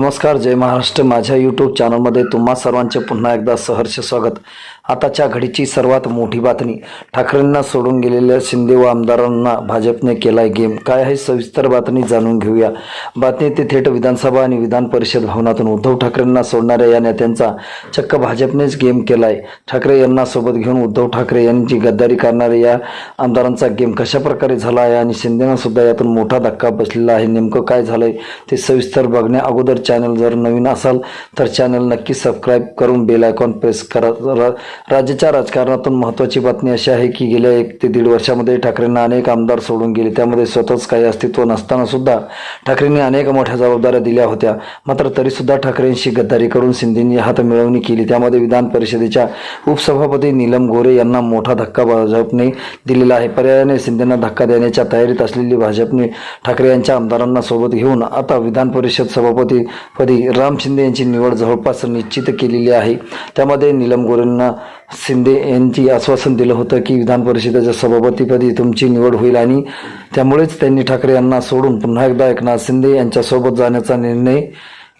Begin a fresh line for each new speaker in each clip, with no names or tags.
नमस्कार जय महाराष्ट्र. माझ्या यूट्यूब चॅनलमध्ये तुम्हा सर्वांचे पुन्हा एकदा सहर्ष स्वागत. आताच्या घडीची सर्वात मोठी बातमी. ठाकरेंना सोडून गेलेल्या शिंदे व आमदारांना भाजपने केलाय गेम. काय आहे सविस्तर बातमी जाणून घेऊया. बातमी ते थेट विधानसभा आणि विधान परिषद भवनातून. उद्धव ठाकरेंना सोडणाऱ्या या नेत्यांचा चक्क भाजपनेच गेम केलाय. ठाकरे यांना सोबत घेऊन उद्धव ठाकरे यांची गद्दारी करणाऱ्या या आमदारांचा गेम कशा प्रकारे झाला आहे आणि शिंदेना सुद्धा यातून मोठा धक्का बसलेला आहे. नेमकं काय झालंय ते सविस्तर बघण्या अगोदर चॅनल जर नवीन असाल तर चॅनल नक्की सबस्क्राईब करून बेल आयकॉन प्रेस करा. राज्याच्या राजकारणातून महत्त्वाची बातमी अशी आहे की गेल्या एक ते दीड वर्षामध्ये ठाकरेंना अनेक आमदार सोडून गेले. त्यामध्ये स्वतःच काही अस्तित्व नसताना सुद्धा ठाकरेंनी अनेक मोठ्या जबाबदाऱ्या दिल्या होत्या. मात्र तरीसुद्धा ठाकरेंशी गद्दारी करून शिंदेंनी हात मिळवणी केली. त्यामध्ये विधान परिषदेच्या उपसभापती नीलम गोरे यांना मोठा धक्का भाजपने दिलेला आहे. पर्यायाने शिंदेना धक्का देण्याच्या तयारीत असलेली भाजपने ठाकरे यांच्या आमदारांना सोबत घेऊन आता विधान परिषद सभापतीपदी राम शिंदे यांची निवड जवळपास निश्चित केलेली आहे. त्यामध्ये नीलम गोरेंना शिंदे यांची आश्वासन दिलं होतं की विधान परिषदेच्या सभापतीपदी तुमची निवड होईल आणि त्यामुळेच त्यांनी ठाकरे यांना सोडून पुन्हा एकदा एकनाथ शिंदे यांच्यासोबत जाण्याचा निर्णय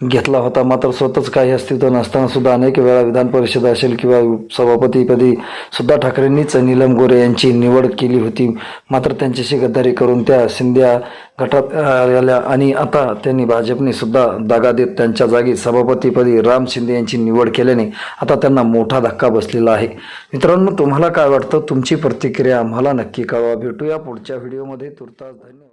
घेतला होता. मात्र स्वतःच काही अस्तित्व नसताना सुद्धा अनेक वेळा विधान परिषद असेल किंवा सभापतीपदी सुद्धा ठाकरेंनीच नीलम गोरे यांची निवड केली होती. मात्र त्यांच्याशी गद्दारी करून त्या शिंदे गटात आल्या आणि आता त्यांनी भाजपने सुद्धा दागा देत त्यांच्या जागी सभापतीपदी राम शिंदे यांची निवड केल्याने आता त्यांना मोठा धक्का बसलेला आहे. मित्रांनो तुम्हाला काय वाटतं? तुमची प्रतिक्रिया आम्हाला नक्की कळवा. भेटूया पुढच्या व्हिडिओमध्ये. तुर्तास धन्यवाद.